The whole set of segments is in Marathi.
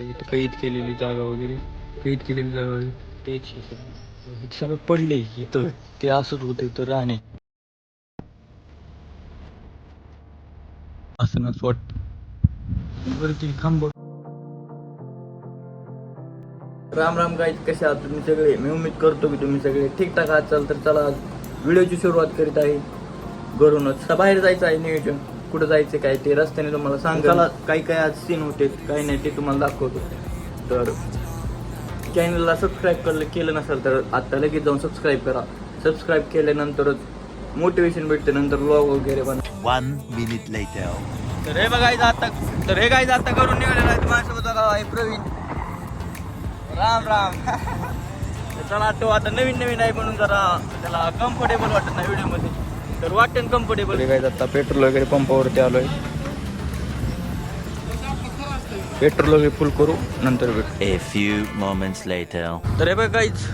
इथं कैद केलेली जागा वगैरे. कैद केलेली जागा वगैरे. तेच हे सगळं. पडले इथं. ते असंच होतं इथं राहणे. असं नस वाटत. वरती खांब राम राम काय कसे आहात तुम्ही सगळे? मी उम्मीद करतो की तुम्ही सगळे ठीकठाक आहात. चाल तर चला आज व्हिडिओची सुरुवात करीत आहे. घरूनच. बाहेर जायचं आहे नियोजन. कुठं जायचं काय ते रस्त्याने तुम्हाला सांग चला काही काही आज सीन होते काही नाही ते तुम्हाला दाखवतो. तर चॅनलला सबस्क्राईब केलं केलं नसेल तर आता लगेच जाऊन सबस्क्राईब करा. सबस्क्राईब केल्यानंतरच मोटिवेशन भेटते नंतर व्लॉग वगैरे बन One minute later. तर हे बघायचं आता तर हे काय आता करून निघालेलं आहे माझ्यासोबत बघा आहे प्रवीण. राम राम. चला तो आता नवीन नवीन आहे म्हणून जरा त्याला कम्फर्टेबल वाटत नाही व्हिडिओमध्ये. तर वाटेन कम्फर्टेबल काय आता पेट्रोल वगैरे पंपावरती आलोय. पेट्रोल वगैरे फुल करू नंतर भेटू. A few moments later. तर हे बघ काहीच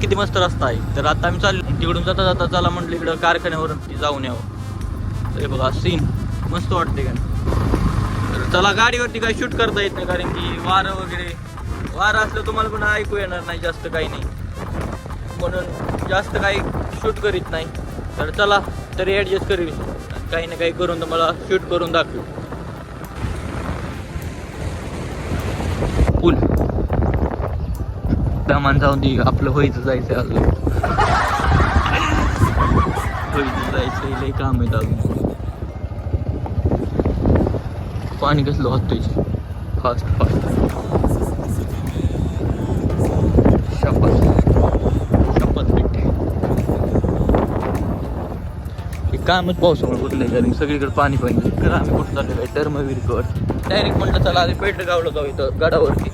किती मस्त रस्ता आहे. तर आता आम्ही चाललो. तिकडून जाता जाता चला म्हटलं इकडं कारखान्यावर जाऊन यावं. तर हे बघा सीन मस्त वाटते का तर चला गाडीवरती काही शूट करता येत नाही कारण की वारं वगैरे वारं असलं तुम्हाला पण ऐकू येणार नाही जास्त काही नाही. म्हणून जास्त काही शूट करीत नाही. तर चला तरी ॲडजस्ट करू काही ना काही करून तुम्हाला शूट करून दाखवू. पूल दमान जाऊन दे आपलं व्हायचं जायचं अजून. होईचं जायचं लय काम आहे अजून. पाणी कसलं वाहतोय फास्ट फास्ट शपथ शपथ भेटते हे कामच पावसामुळे कुठलं कारण सगळीकडे पाणी पाहिजे तर आम्ही कुठं चाललेलो आहे? टर्मवीरकड डायरेक्ट म्हणलं चला आधी पेट गावला जाऊ इथं गडावरती.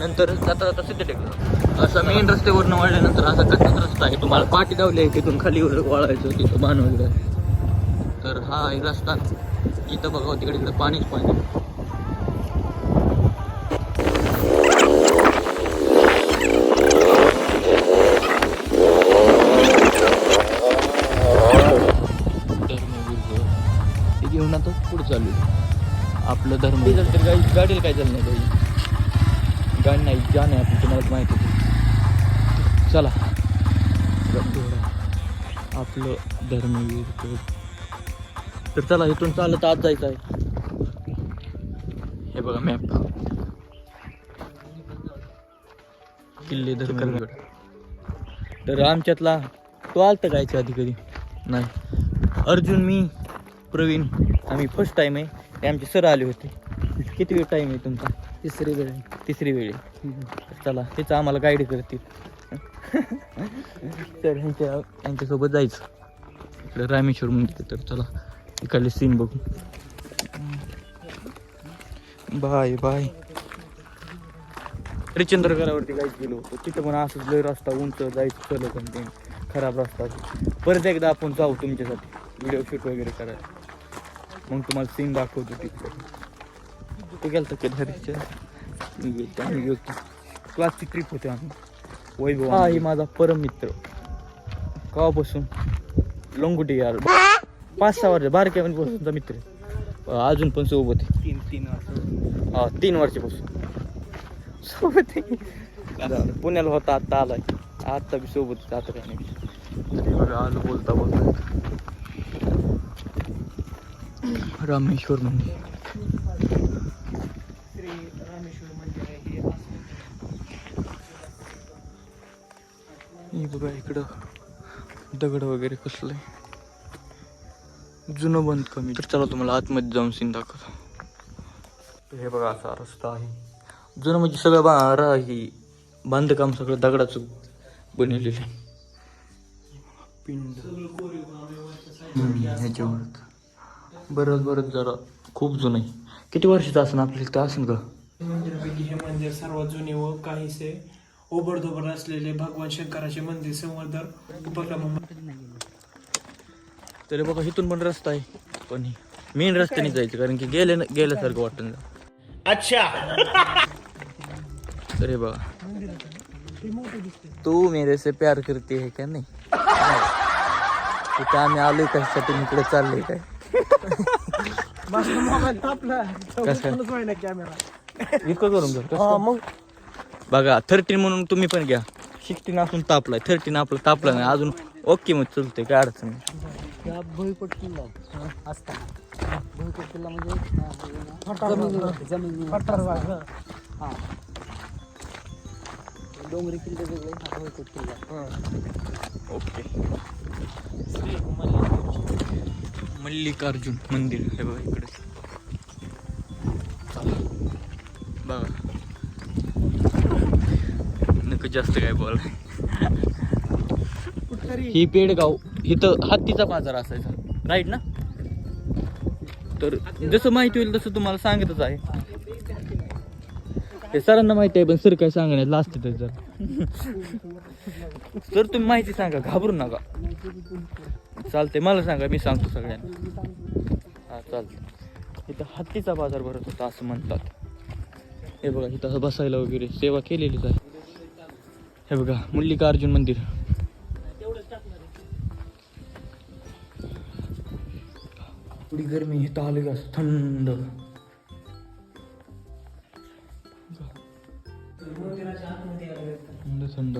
नंतर जाता जाता सिद्ध टेकलं. असा मेन रस्त्यावरनं वळल्यानंतर असा कच्चाच रस्ता आहे. तुम्हाला पाठी दावली आहे तिथून खाली वर वळायचं तिथं बाण वगैरे. तर हा एक रस्ता. इथं बघा तिकडे इकडे पाणीच पाणी. ते पुढे चालू. आपलं धर्म तर गाडी गाडीला काय चाललं नाही काही गाडी नाही जाण आहे आपली तुम्हाला माहिती आहे. चला. आपलं धर्मवीर गड. तर चला इथून चालत आत जायचं आहे. हे बघा मॅप किल्ले धर्मवीर तर आमच्यातला तो आलता गायच्या आधी कधी? नाही. अर्जुन मी. प्रवीण आम्ही फर्स्ट टाइम आहे. ते आमचे सर आले होते. किती वेळ टाइम आहे तुमचा? तिसरी वेळ तिसरी वेळ आहे. चला तेच आम्हाला गाईड करतील. तर ह्यांच्या यांच्यासोबत जायचं. इकडे रामेश्वर मंदिर तर चला इकडले सीन बघू. Bye bye. हरिश्चंद्रगडावरती गाईच गेलो होतो. तिथं पण असंच लय रस्ता उंच जायचं चल पण ते खराब रस्ता. परत एकदा आपण जाऊ तुमच्यासाठी. व्हिडिओ शूट वगैरे करायला. मग तुम्हाला सीन दाखवतो तिथलं ते गेलं की हरीच्या मी गेलतो आम्ही गेलतो. क्लासची ट्रिप होती आम्ही वैभव हा ही माझा परम मित्र कवापासून लंगुटी यार. पाच सहा वर्ष बारक्या पासूनचा मित्र. अजून पण सोबत आहे. तीन तीन वर्ष. हा तीन वर्षापासून. सोबत आहे. पुण्याला होता आता आलाय. आता बी सोबत आता काही नाही. आलो बोलता बोलता. रामेश्वर मंदिर. हे बघा इकडं दगड वगैरे कसलंय जुनं बंद कमी. तर चला तुम्हाला आतमध्ये जाऊन सीन दाखवतो. हे बघा असा रस्ता आहे. जुनं म्हणजे सगळं बा ही बांधकाम सगळं दगडाचं बनवलेलं आहे. पिंड. ह्याच्यावर बरंच बरंच जरा खूप जुनं. आहे किती वर्षाचं असं आपल्याला ते असेल का मंदिरापैकी हे मंदिर सर्वात जुने व काहीसे ओबडधोबड असलेले भगवान शंकराचे मंदिर संवर्धन उपक्रम. तरी बघा इथून पण रस्ता आहे. पण मेन रस्त्याने जायचं कारण की गेले गेल्यासारखं वाटतं अच्छा! तरी बघा. तू मेरे से प्यार करते है क्या नाही? तिथे आम्ही आलोय कशासाठी? इकडे चाललोय काय? कॅमेरा इतकं करून हा मग? बघा थर्टीन म्हणून तुम्ही पण घ्या. सिक्स्टीन असून तापलाय थर्टीन आपलं तापलं नाही अजून ओके मग चलते काय अडचण नाही. भुईकोट किल्ला. असता. भुईकोट किल्ला म्हणजे? जमीन जमीन हा. डोंगरी किल्ले वेगळे हा भुईकोट किल्ला. ओके. मल्लिकार्जुन. मंदिर हे बघा इकडे. बघा. नको जास्त काय बोल ही पेडगाव इथं हत्तीचा बाजार असायचा. राईट ना? तर जसं माहिती होईल तसं तुम्हाला सांगतच आहे. हे सरांना माहिती आहे पण सर काय सांगण्यात लास्ट तर जर सर तुम्ही माहिती सांगा घाबरू नका. चालते मला सांगा मी सांगतो सगळ्यांना. हा चालतं इथं हत्तीचा बाजार भरत होता असं म्हणतात. हे बघा इथं बसायला वगैरे सेवा केलेलीच आहे. हे बघा मल्लिकार्जुन मंदिर. गर्मी गरमी इथं आलं थंड.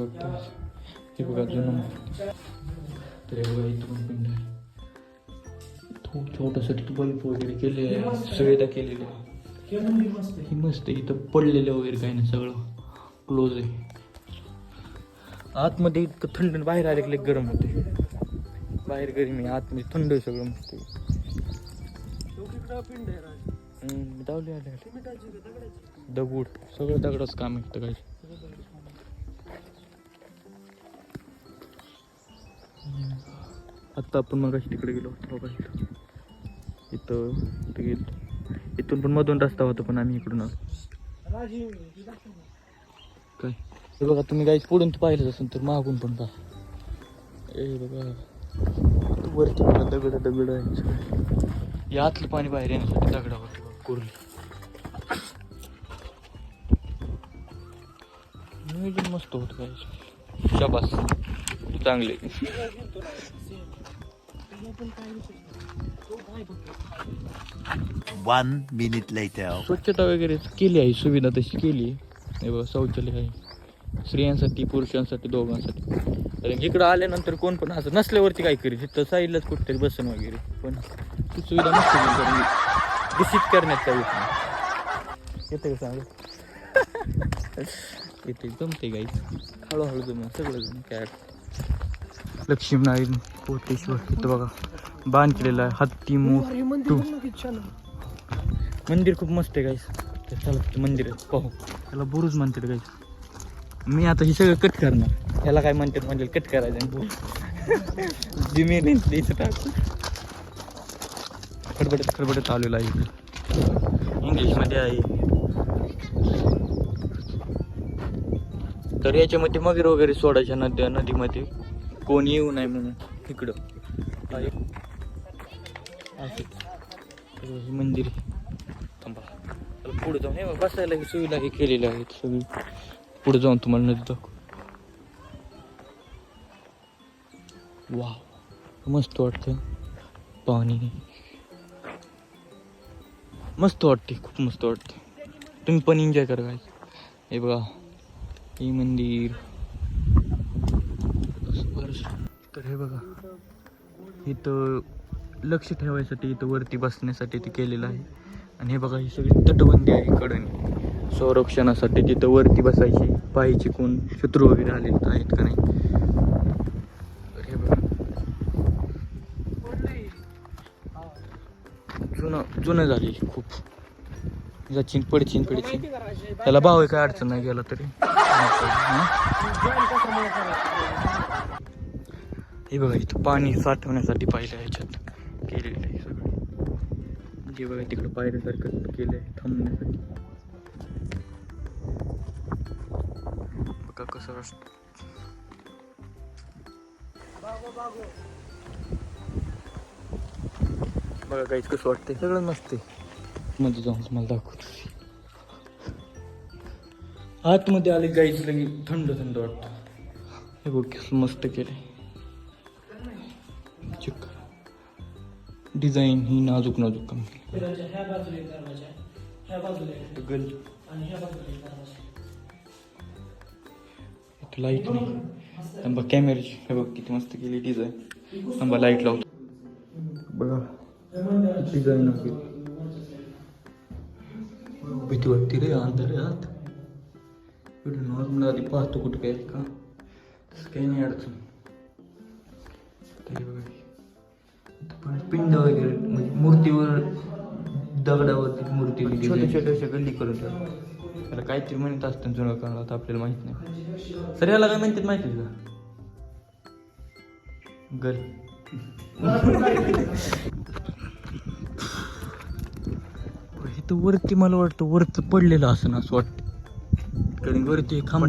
वाटतं हे बघा जुनं तर हे बघा इथं पिंड आहे. छोटंसं बल्ब वगैरे केले सुविधा केलेली. आहे ही मस्त इथं पडलेलं वगैरे काही नाही सगळं क्लोज आहे. आतमध्ये इतकं थंड बाहेर आले की गरम होते. बाहेर गरमी आहे, आतमध्ये थंड सगळं मस्त दगड सगळं दगडच काम आहे इथं आत्ता आपण मग तिकडे गेलो होतो बघा इथं. इथं इथं गेलो. इथून पण मधून रस्ता होता पण आम्ही इकडून आलो. काय? हे बघा तुम्ही काही पुढून तर पाहिलंच असेल तर मागून पण पहा. ए बघा. वरती बघा दगड दगड आहे. यातलं आतलं पाणी बाहेर येण्यासाठी दगडा होतो कुरली. नियोजन मस्त होत काय शाबास. चांगले. One minute later. स्वच्छता वगैरे केली आहे सुविधा तशी केली आहे. बघा शौचालय आहे. स्त्रियांसाठी पुरुषांसाठी दोघांसाठी. कारण इकडं आल्यानंतर कोण पण असं नसल्यावरती काय करेल तिथं साईडलाच कुठेतरी बसन वगैरे. पण ती सुविधा नसते कारण दूषित करण्यात काही येत नाही. येते का सांग येते जमते गाई हळूहळू जम सगळं जम काय. लक्ष्मीनारायण कोटेश्वर. इथं बघा बांध केलेलं आहे. हत्ती मोठ मंदिर खूप मस्त आहे गाईस तर चला मंदिर पाहू. त्याला बुरुज म्हणतात गाईस मी आता हे सगळं कट करणार. ह्याला काय म्हणतात म्हणजे कट करायचं इथं टाकू. खडबडत खडबडत आलेलं आहे इकडे इंग्लिशमध्ये आहे. तर याच्यामध्ये मगर वगैरे सोडायच्या नद्या नदीमध्ये. कोण येऊ नाही म्हणून तिकडं असं हे मंदिर थांबा. पुढे जाऊन हे बसायला ही सुविधा हे केलेल्या आहेत सगळी. पुढे जाऊन तुम्हाला नदी दाखव. वा मस्त वाटतं पाणी. मस्त वाटते खूप मस्त वाटते तुम्ही पण एन्जॉय करा काय हे बघा हे मंदिर. तर हे बघा. इथं लक्ष ठेवायसाठी इथं वरती बसण्यासाठी ते केलेलं आहे. आणि हे बघा ही सगळी तटबंदी आहे कडणी संरक्षणासाठी तिथं वरती बसायची पाहायची कोण शत्रू वगैरे आले आहेत का नाही? तर हे बघा. जुनं जुनं झाली खूप. जाचीन पडचीन पडचीन त्याला भाव आहे काय अडचण नाही गेला तरी. हे बघा इथं पाणी साठवण्यासाठी पाहिलं ह्याच्यात केलेलं आहे सगळं. जे बघा तिकडं पायऱ्यासारखं केलं आहे थांबण्यासाठी. बघा कसं असतं. बघा काहीच कसं वाटतंय? सगळं मस्त आहे. मध्ये जाऊन तुम्हाला दाखवतो. आतमध्ये आले गाईच लगे थंड थंड वाटतं. हे बघ कसं मस्त आहे डिझाईन ही नाजूक नाजूक काम केली. दरवाजा ह्या बाजूला एक दरवाजा ह्या बाजूला एक. गल आणि ह्या बाजूला एक दरवाजा. इथं लाइट नाही. थांबा कॅमेऱ्याची हे बघ किती मस्त केली डिझाईन थांबा लाइट लावतो. बघा. डिझाईन भीती वाटते रे अंधार आहे आत एवढं नॉर्मल आधी पाहतो कुठं काय का. तसं काही नाही अडचण. बघा. पिंड वगैरे म्हणजे मूर्तीवर दगडावरती मूर्ती छोट्या छोट्या अशा गल्ली करून. त्याला काहीतरी म्हणत असतं जुनं काळात आपल्याला माहीत नाही. सर याला काय म्हणतात माहिती आहे का? गल. हे तर वरती मला वाटतं वरचं पडलेलं असं असं वाटतं. कारण वरती खांब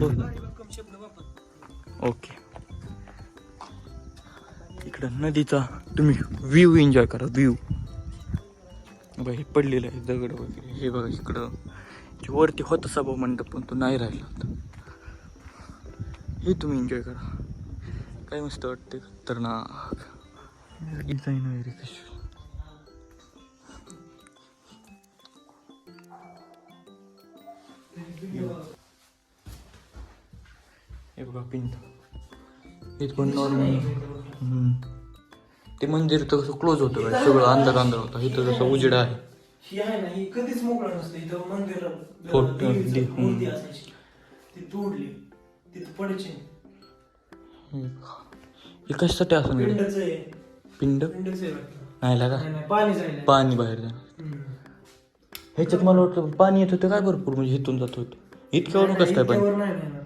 ओके. इकडं नदीचा तुम्ही व्ह्यू एन्जॉय करा व्ह्यू बघा हे पडलेलं आहे दगड वगैरे. हे बघा इकडं. जे वरती होता सभा मंडप पण तो नाही राहिला हे तुम्ही एन्जॉय करा. काय मस्त वाटते खतरनाक. डिझाईन वगैरे कशी? हे बघा पिंत. हे पण नॉर्मल ते मंदिर तर कसं क्लोज होतं बाई. सगळं अंधार अंधार होता. इथं जसं उजेड आहे. ही आहे ना ही कधीच मोकळं नसतं. इथं मंदिर फोट- देवीचं दे- मूर्ती हम्म. असायची. ती तोडली. तिथं पडायची हे कशासाठी असं नाही पिंडच आहे. पिंड? पिंडच आहे वाटतं. नाही लागा. नाही नाही पाणी जायला पाणी बाहेर जाणार ह्याच्यात मला वाटतं पाणी येत होतं काय भरपूर? म्हणजे इथून जात होतं. इतक्यावरून कसं काय पाणी? नाही नाही नाही, पाणी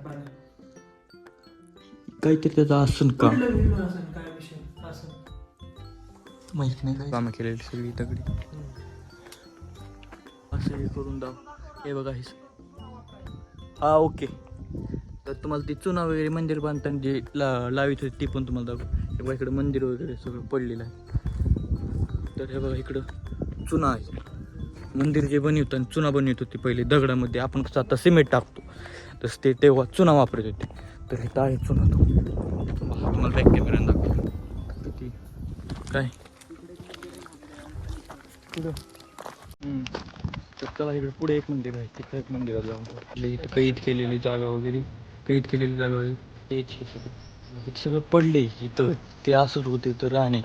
काहीतरी त्याचं असं का? माहीत नाही काय? कामं केलेली सगळी दगडी. असं हे करून दाव हे बघा हे हा ओके. तर तुम्हाला ती चुना वगैरे मंदिर बांधताना जे ला लावित होते ते पण तुम्हाला दाखव. हे बघा इकडं मंदिर वगैरे सगळं पडलेलं आहे. तर हे बघा इकडं चुना आहे. मंदिर जे बनवतं आणि चुना बनवत होती पहिले दगडामध्ये. आपण कसं आता सिमेंट टाकतो. तसं ते तेव्हा चुना वापरत होते. तर इथं आहे चुना. तो हा तुम्हाला बॅक कॅमेरा दाखवतो किती काय पुढं चला इकडे पुढे एक मंदिर आहे तिथं एक मंदिरात जाऊन आपल्या इथं कैद केलेली जागा वगैरे कैद केलेली जागा वगैरे तेच हे सगळं इथं सगळं पडले इथं ते असंच होते तर राहणे